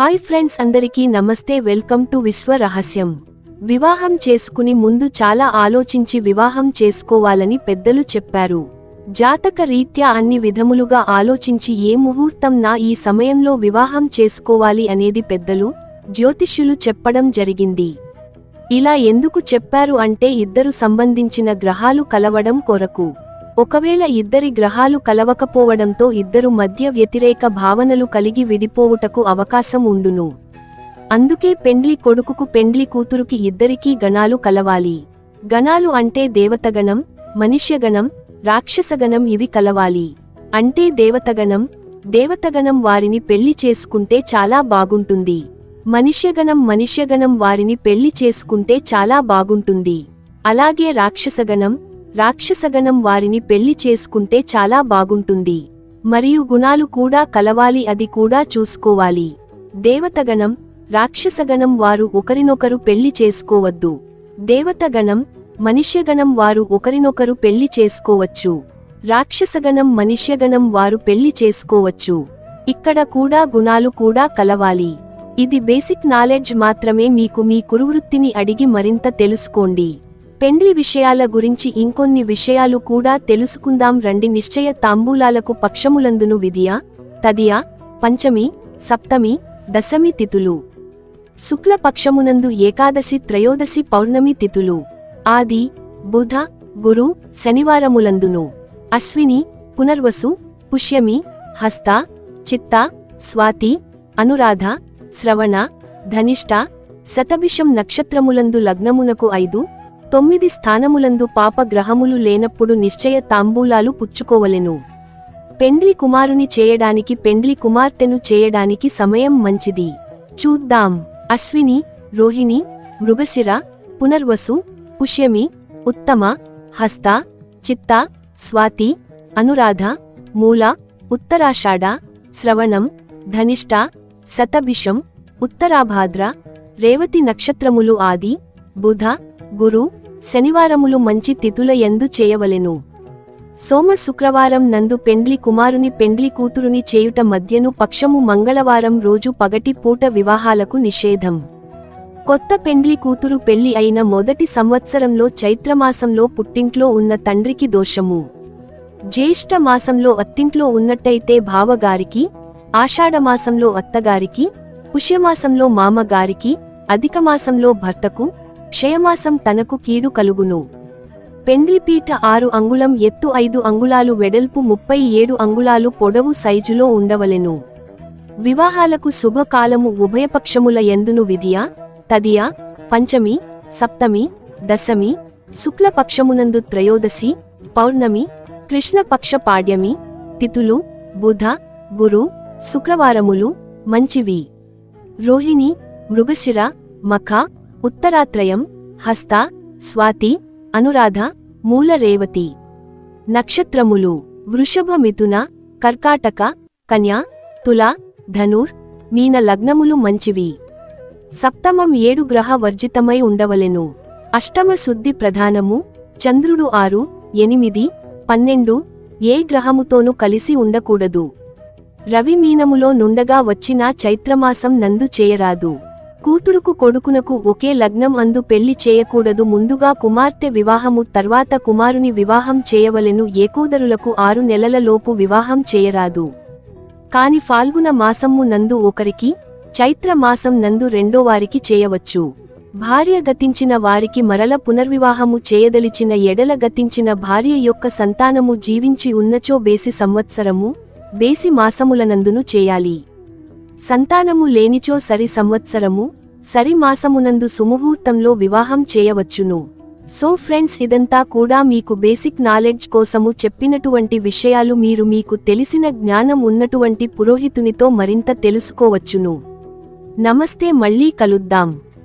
Hi friends అందరికీ నమస్తే welcome to విశ్వ రహస్యం. వివాహం చేసుకుని ముందు చాలా ఆలోచించి వివాహం చేసుకోవాలని పెద్దలు చెప్పారు. జాతక రీత్యా అన్ని విధములుగా ఆలోచించి ఏ ముహూర్తం నా ఈ సమయంలో వివాహం చేసుకోవాలి అనేది పెద్దలు జ్యోతిష్యులు చెప్పడం జరిగింది. ఇలా ఎందుకు చెప్పారు అంటే ఇద్దరు సంబంధించిన గ్రహాలు కలవడం కొరకు. ఒకవేళ ఇద్దరి గ్రహాలు కలవకపోవడంతో ఇద్దరు మధ్య వ్యతిరేక భావనలు కలిగి విడిపోవుటకు అవకాశం ఉండును. అందుకే పెండ్లి కొడుకుకు పెండ్లి కూతురుకి ఇద్దరికీ గణాలు కలవాలి. గణాలు అంటే దేవతగణం మనుష్యగణం రాక్షసగణం ఇవి కలవాలి. అంటే దేవతగణం దేవతగణం వారిని పెళ్ళి చేసుకుంటే చాలా బాగుంటుంది. మనుష్యగణం మనుష్యగణం వారిని పెళ్ళి చేసుకుంటే చాలా బాగుంటుంది. అలాగే రాక్షసగణం రాక్షసగణం వారిని పెళ్ళి చేసుకుంటే చాలా బాగుంటుంది. మరియు గుణాలు కూడా కలవాలి అది కూడా చూసుకోవాలి. దేవతగణం రాక్షసగణం వారు ఒకరినొకరు పెళ్ళి చేసుకోవద్దు. దేవతగణం మనుష్యగణం వారు ఒకరినొకరు పెళ్ళి చేసుకోవచ్చు. రాక్షసగణం మనుష్యగణం వారు పెళ్ళి చేసుకోవచ్చు. ఇక్కడ కూడా గుణాలు కూడా కలవాలి. ఇది బేసిక్ నాలెడ్జ్ మాత్రమే మీకు మీ కురువృత్తిని అడిగి మరింత తెలుసుకోండి. పెండ్లి విషయాల గురించి ఇంకొన్ని విషయాలు కూడా తెలుసుకుందాం. రండి నిశ్చయ తాంబూలాలకు పక్షములందును విధియ తదియ పంచమి సప్తమి దశమి తిథులు శుక్ల పక్షమునందు ఏకాదశి త్రయోదశి పౌర్ణమి తిథులు ఆది బుధ గురు శనివారములందును. అశ్విని పునర్వసు పుష్యమి హస్త చిత్త స్వాతి అనురాధ శ్రవణ ధనిష్ట శతభిషం నక్షత్రములందు లగ్నమునకు ఐదు తొమ్మిది స్థానములందు పాప గ్రహములు లేనప్పుడు నిశ్చయ తాంబూలాలు పుచ్చుకోవలెను. పెండ్లి కుమారుని చేయడానికి పెండ్లి కుమార్తెను చేయడానికి సమయం మంచిది. చూద్దాం. అశ్విని రోహిణి మృగశిర పునర్వసు పుష్యమి ఉత్తమ హస్త చిత్త స్వాతి అనురాధ మూల ఉత్తరాషాఢ శ్రవణం ధనిష్ట శతభిషం ఉత్తరాభాద్ర రేవతి నక్షత్రములు ఆది బుధ గురు శనివారములు మంచి తిథుల ఎందు చేయవలెను. సోమ శుక్రవారం నందు పెండ్లి కుమారుని పెండ్లి కూతురుని చేయుట మధ్యను పక్షము మంగళవారం రోజు పగటి పూట వివాహాలకు నిషేధం. కొత్త పెండ్లి కూతురు పెళ్ళి అయిన మొదటి సంవత్సరంలో చైత్రమాసంలో పుట్టింట్లో ఉన్న తండ్రికి దోషము. జ్యేష్ఠ మాసంలో అత్తింట్లో ఉన్నట్టయితే భావగారికి ఆషాఢమాసంలో అత్తగారికి పుష్యమాసంలో మామగారికి అధికమాసంలో భర్తకు క్షయమాసం తనకు కీడు కలుగును. పెండ్లిపీట ఆరు అంగుళం ఎత్తు ఐదు అంగుళాలు వెడల్పు ముప్పై ఏడు అంగుళాలు పొడవు సైజులో ఉండవలెను. వివాహాలకు శుభకాలము ఉభయపక్షముల ఎందును విధియ తదియ పంచమి సప్తమి దశమి శుక్లపక్షమునందు త్రయోదశి పౌర్ణమి కృష్ణపక్ష పాడ్యమి తిథులు బుధ గురు శుక్రవారములు మంచివి. రోహిణి మృగశిర మఖ ఉత్తరాత్రయం హస్త స్వాతి అనురాధ మూల రేవతి. నక్షత్రములు వృషభ మిథున కర్కాటక కన్యా తుల ధనుర్ మీన లగ్నములు మంచివి. సప్తమం ఏడు గ్రహ వర్జితమై ఉండవలెను. అష్టమ శుద్ధి ప్రధానము చంద్రుడు ఆరు ఎనిమిది పన్నెండు ఏ గ్రహముతోనూ కలిసి ఉండకూడదు. రవి మీనములో నుండగా వచ్చినా చైత్రమాసం నందు చేయరాదు. కూతురుకు కొడుకునకు ఒకే లగ్నం అందు పెళ్ళి చేయకూడదు. ముందుగా కుమార్తె వివాహము తర్వాత కుమారుని వివాహం చేయవలెను. ఏకోదరులకు ఆరు నెలల లోపు వివాహం చేయరాదు. కాని ఫాల్గుణ మాసము నందు ఒకరికి చైత్ర మాసం నందు రెండో వారికి చేయవచ్చు. భార్య గతించిన వారికి మరల పునర్వివాహము చేయదలిచిన ఎడల గతించిన భార్య యొక్క సంతానము జీవించి ఉన్నచో బేసి సంవత్సరము బేసి మాసములనందును చేయాలి. సంతానము లేనిచో సరి సంవత్సరము సరి మాసమునందు సుముహూర్తంలో వివాహం చేయవచ్చును. సో ఫ్రెండ్స్ ఇదంతా కూడా మీకు బేసిక్ నాలెడ్జ్ కోసము చెప్పినటువంటి విషయాలు మీరు మీకు తెలిసిన జ్ఞానం ఉన్నటువంటి పురోహితునితో మరింత తెలుసుకోవచ్చును. నమస్తే మళ్ళీ కలుద్దాం.